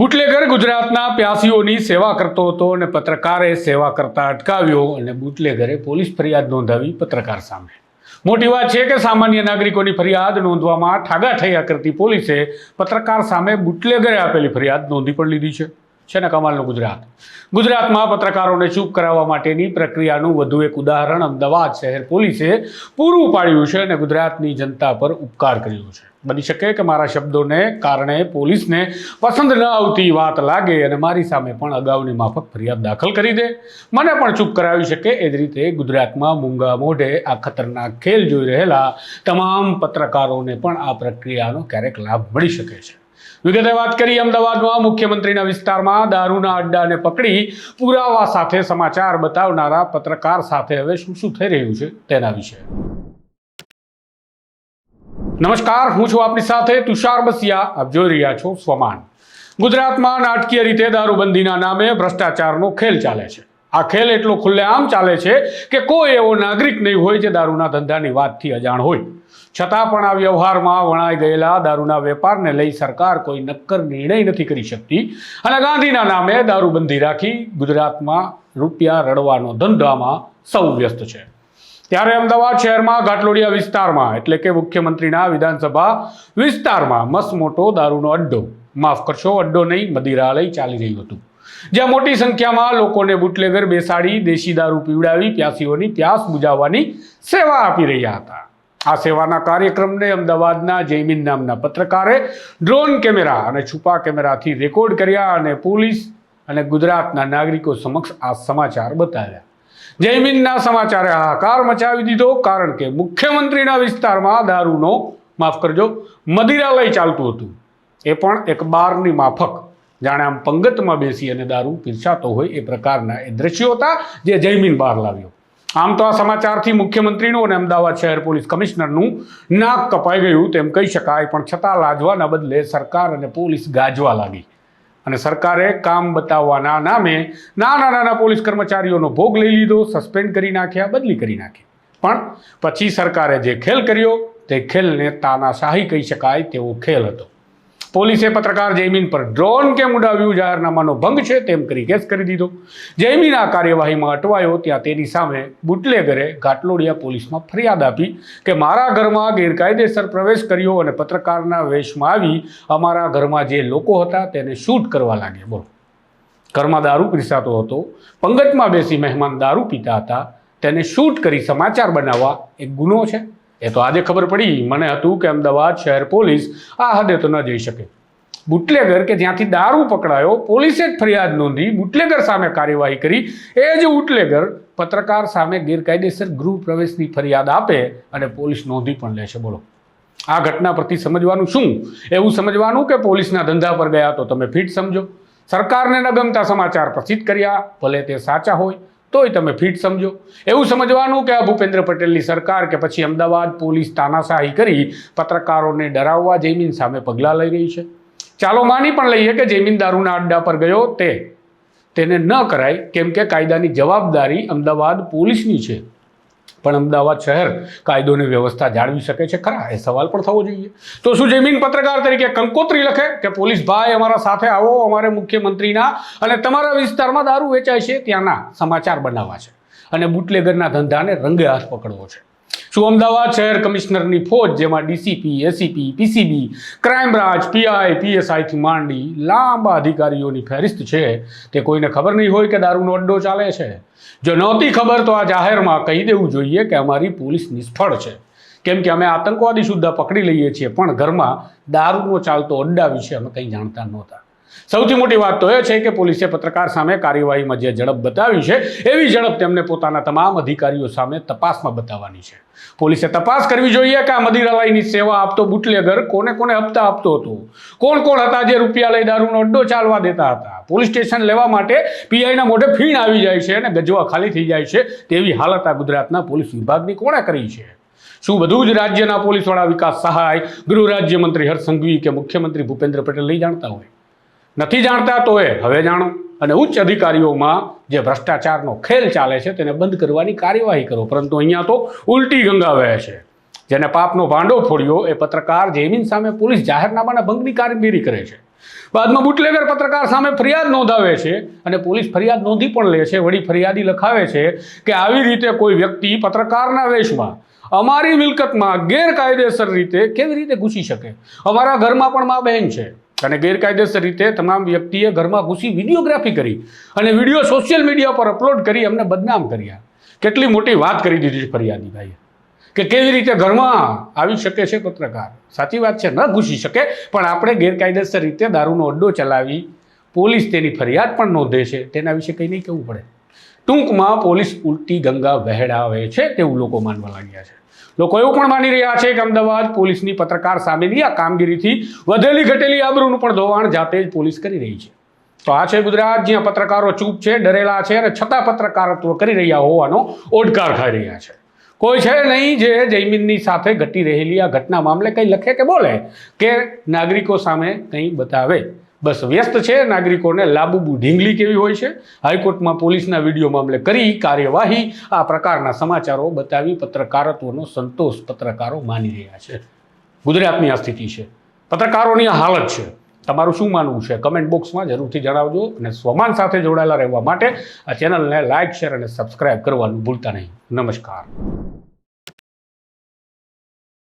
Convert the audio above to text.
Bootlegger ગુજરાતના પ્યાસીઓની સેવા કરતો હતો અને પત્રકારે સેવા કરતા અટકાવ્યો અને બુટલેગરે પોલીસ ફરિયાદ નોંધાવી પત્રકાર સામે. મોટી વાત છે કે સામાન્ય નાગરિકોની ફરિયાદ નોંધવામાં ઠાગા થયા કરતી પોલીસે પત્રકાર સામે બુટલેગરે આપેલી ફરિયાદ નોંધી પણ લીધી છે. છે ને કમાલનું ગુજરાત. ગુજરાતમાં પત્રકારોને ચૂપ કરાવવા માટેની પ્રક્રિયાનું વધુ એક ઉદાહરણ અમદાવાદ શહેર પોલીસે પૂરું પાડ્યું છે અને ગુજરાતની જનતા પર ઉપકાર કર્યો છે. બની શકે કે મારા શબ્દોને કારણે પોલીસને પસંદ ન આવતી વાત લાગે અને મારી સામે પણ અગાઉની માફક ફરિયાદ દાખલ કરી દે. મને પણ ચૂપ કરાવી શકે એ જ રીતે ગુજરાતમાં મૂંગા મોઢે આ ખતરનાક ખેલ જોઈ રહેલા તમામ પત્રકારોને પણ આ પ્રક્રિયાનો ક્યારેક લાભ મળી શકે છે. વિગતે વાત કરી, અમદાવાદમાં મુખ્યમંત્રીના વિસ્તારમાં દારૂના અડ્ડાને પકડી પુરાવા સાથે સમાચાર બતાવનારા પત્રકાર સાથે હવે શું શું થઈ રહ્યું છે તેના વિશે. નમસ્કાર, હું છું આપની સાથે તુષાર બસિયા. આપ જોઈ રહ્યા છો સ્વમાન. ગુજરાતમાં નાટકીય રીતે દારૂબંધીના નામે ભ્રષ્ટાચારનો ખેલ ચાલે છે. આ ખેલ એટલો ખુલ્લેઆમ ચાલે છે કે કોઈ એવો નાગરિક નહીં હોય જે દારૂના ધંધાની વાતથી અજાણ હોય. છતાં પણ આ વ્યવહારમાં વણાઈ ગયેલા દારૂના વેપારને લઈ સરકાર કોઈ નક્કર નિર્ણય નથી કરી શકતી અને ગાંધીના નામે દારૂબંધી રાખી ગુજરાતમાં રૂપિયા રડવાનો ધંધામાં સૌ વ્યસ્ત છે. ત્યારે અમદાવાદ શહેરમાં ઘાટલોડિયા વિસ્તારમાં એટલે કે મુખ્યમંત્રીના વિધાનસભા વિસ્તારમાં મસમોટો દારૂનો અડ્ડો. માફ કરશો, અડ્ડો નહીં, મદિરાલય ચાલી રહ્યું હતું. જ્યાં મોટી સંખ્યામાં લોકોને બુટલેગર બેસાડી દેશી દારૂ પીવડાવી પ્યાસીઓની પ્યાસ બુજાવવાની સેવા આપી રહ્યા હતા. આ સેવાના કાર્યક્રમને અમદાવાદના જૈમિન નામના પત્રકારે ડ્રોન કેમેરા અને છુપા કેમેરાથી રેકોર્ડ કર્યા અને પોલીસ અને ગુજરાતના નાગરિકો સમક્ષ આ સમાચાર બતાવ્યા. જયમીનના સમાચારે હાહાકાર મચાવી દીધો કારણ કે મુખ્યમંત્રીના વિસ્તારમાં દારૂનો, માફ કરજો, મદિરાલય ચાલતું હતું. એ પણ એક બારની માફક જાણે આમ પંગતમાં બેસી અને દારૂ પીરસાતો હોય એ પ્રકારના એ દ્રશ્યો હતા જે જયમીન બહાર લાવ્યો. આમ તો આ સમાચારથી મુખ્યમંત્રીનું અને અમદાવાદ શહેર પોલીસ કમિશનરનું નાક કપાઈ ગયું તેમ કહી શકાય, પણ છતાં લાજવાના બદલે સરકાર અને પોલીસ ગાજવા લાગી. અને સરકારે કામ બતાવવાના નામે નાના નાના પોલીસ કર્મચારીઓનો ભોગ લઈ લીધો, સસ્પેન્ડ કરી નાખ્યા, બદલી કરી નાખી. પણ પછી સરકારે જે ખેલ કર્યો, તે ખેલને તાનાશાહી કહી શકાય તેવો ખેલ હતો. પોલીસે પત્રકાર જયમીન પર ડ્રોન કેમ ઉડાવ્યું? જાહેરનામાનો ભંગ છે, તેમ કરી કેસ કરી દીધો. જયમીન આ કાર્યવાહીમાં અટવાયો ત્યાં તેની સામે બુટલેગરે ઘાટલોડિયા પોલીસમાં ફરિયાદ આપી કે મારા ઘરમાં ગેરકાયદેસર પ્રવેશ કર્યો અને પત્રકારના વેશમાં આવી અમારા ઘરમાં જે લોકો હતા તેને શૂટ કરવા લાગ્યા. બોલો. ઘરમાં દારૂ પીરસાતો હતો, પંગતમાં બેસી મહેમાન દારૂ પીતા હતા, તેને શૂટ કરી સમાચાર બનાવવા એક ગુનો છે. એ તો આજે ખબર પડી. મને હતું કે અમદાવાદ શહેર પોલીસ આ હદે તો ન જઈ શકે. બુટલેગર કે જ્યાંથી દારૂ પકડાયો, પોલીસે જ ફરિયાદ નોંધી, બુટલેગર સામે કાર્યવાહી કરી. એ જ બુટલેગર પત્રકાર સામે ગેરકાયદેસર ગૃહ પ્રવેશની ફરિયાદ આપે અને પોલીસ નોંધી પણ લે છે. બોલો. આ ઘટના પરથી સમજવાનું શું? એવું સમજવાનું કે પોલીસના ધંધા પર ગયા તો તમે ફિટ સમજો. સરકારને ન ગમતા સમાચાર પ્રસિદ્ધ કર્યા. ભલે તે સાચા હોય તોય તમે ફિટ સમજો. એવું સમજવાનું કે આ ભૂપેન્દ્ર પટેલની સરકાર કે પછી અમદાવાદ પોલીસ તાનાશાહી કરી પત્રકારોને ડરાવવા જૈમીન સામે પગલાં લઈ રહી છે. ચાલો માની પણ લઈએ કે જૈમીન દારૂના અડ્ડા પર ગયો તે. તેને ન કરાય, કેમ કે કાયદાની જવાબદારી અમદાવાદ પોલીસની છે. પણ અમદાવાદ શહેર કાયદોની વ્યવસ્થા જાળવી શકે છે. ખરા, એ સવાલ પણ થવો જોઈએ. તો શું જમીન પત્રકાર તરીકે કંકોત્રી લખે કે પોલીસ, ભાઈ, અમારા સાથે આવો, અમારે મુખ્યમંત્રીના અને તમારા વિસ્તારમાં દારૂ વેચાય છે. ત્યાંના સમાચાર બનાવવા છે. અને બુટલેગરના ધંધાને રંગે હાથ પકડવો છે. શું અમદાવાદ શહેર કમિશનરની ફોજ, જેમાં DCP ACP PCB, crime branch, PI પીએસઆઈથી માંડી લાંબા અધિકારીઓની ફહેરિસ્ત છે, તે કોઈને ખબર નહીં હોય કે દારૂનો અડ્ડો ચાલે છે. જો નહોતી ખબર તો આ જાહેરમાં કહી દેવું જોઈએ કે અમારી પોલીસ નિષ્ફળ છે. કેમ કે અમે આતંકવાદી સુદ્ધા પકડી લઈએ છીએ, પણ ઘરમાં દારૂનો ચાલતો અડ્ડા વિશે અમે કંઈ જાણતા નહોતા. સૌથી મોટી વાત તો એ છે કે પોલીસે પત્રકાર સામે કાર્યવાહીમાં જે ઝડપ બતાવી છે. એવી ઝડપ તેમને પોતાના તમામ અધિકારીઓ સામે તપાસમાં બતાવવાની છે. પોલીસે તપાસ કરવી જોઈએ કે આ મદિરાલયની સેવા આપતો બુટલેગર કોને કોને હપ્તા આપતો હતો? કોણ કોણ હતા જે રૂપિયા લઈ દારૂનો અડ્ડો ચાલવા દેતા હતા? પોલીસ સ્ટેશન લેવા માટે પીઆઈના મોઢે ફીણ આવી જાય છે અને ગજવા ખાલી થઈ જાય છે તેવી હાલત આ ગુજરાતના પોલીસ વિભાગની કોણે કરી છે? શું બધું જ રાજ્યના પોલીસવાળા વિકાસ સહાય ગૃહ રાજ્યમંત્રી હર્ષ સંઘવી કે મુખ્યમંત્રી ભૂપેન્દ્ર પટેલ નહીં જાણતા હોય? નથી જાણતા તો એ હવે જાણો. અને ઉચ્ચ અધિકારીઓમાં જે ભ્રષ્ટાચારનો ખેલ ચાલે છે તેને બંધ કરવાની કાર્યવાહી કરો. પરંતુ અહીંયા તો ઉલટી ગંગા વહે છે. જેને પાપનો ભાંડો ફોડ્યો, એ પત્રકાર જેમીન સામે પોલીસ જાહેરનામાના ભંગની કામગીરી કરે છે. બાદમાં બુટલેગર પત્રકાર સામે ફરિયાદ નોંધાવે છે અને પોલીસ ફરિયાદ નોંધી પણ લે છે. વળી ફરિયાદી લખાવે છે કે આવી રીતે કોઈ વ્યક્તિ પત્રકારના વેશમાં અમારી મિલકતમાં ગેરકાયદેસર રીતે કેવી રીતે ઘૂસી શકે? અમારા ઘરમાં પણ મા બહેન છે. અને ગેરકાયદેસર રીતે તમામ વ્યક્તિએ ઘરમાં ઘૂસી વિડીયોગ્રાફી કરી અને વીડિયો સોશિયલ મીડિયા પર અપલોડ કરી અમને બદનામ કર્યા. કેટલી મોટી વાત કરી દીધી છે ફરિયાદી કે કેવી રીતે ઘરમાં આવી શકે છે પત્રકાર સાચી વાત છે, ન ઘૂસી શકે, પણ આપણે ગેરકાયદેસર રીતે દારૂનો અડ્ડો ચલાવી પોલીસ તેની ફરિયાદ પણ નોંધે છે. તેના વિશે કંઈ નહીં કહેવું પડે. ટૂંકમાં પોલીસ ઉલટી ગંગા વહેડાવે છે તેવું લોકો માનવા લાગ્યા છે. લોકો એવું પણ માની રહ્યા છે કે અમદાવાદ પોલીસની પત્રકાર સામેની આ કામગીરીથી વધેલી ઘટેલી આબરૂનું પણ ધોવાણ જાતે જ પોલીસ કરી રહી છે. તો આ છે ગુજરાત, જ્યાં પત્રકારો ચૂપ છે, ડરેલા છે અને છતાં પત્રકારત્વ કરી રહ્યા હોવાનો ઓડકાર ખાઈ રહ્યા છે. કોઈ છે નહીં જે જયમીનની સાથે ઘટી રહેલી આ ઘટના મામલે કંઈ લખે કે બોલે કે નાગરિકો સામે કંઈ બતાવે. બસ વ્યસ્ત છે, નાગરિકોને લાબુબુ ઢીંગલી કેવી હોય છે? હાઈકોર્ટમાં પોલીસના વીડિયો મામલે કરી કાર્યવાહી. આ પ્રકારના સમાચારો બતાવી પત્રકારત્વનો સંતોષ પત્રકારો માની રહ્યા છે. ગુજરાતની આ સ્થિતિ છે. પત્રકારોની આ હાલત છે. તમારું શું માનવું છે? કમેન્ટ બોક્સમાં જરૂરથી જણાવજો અને સ્વમાન સાથે જોડાયેલા રહેવા માટે આ ચેનલને લાઇક શેર અને સબસ્ક્રાઇબ કરવાનું ભૂલતા નહીં. નમસ્કાર.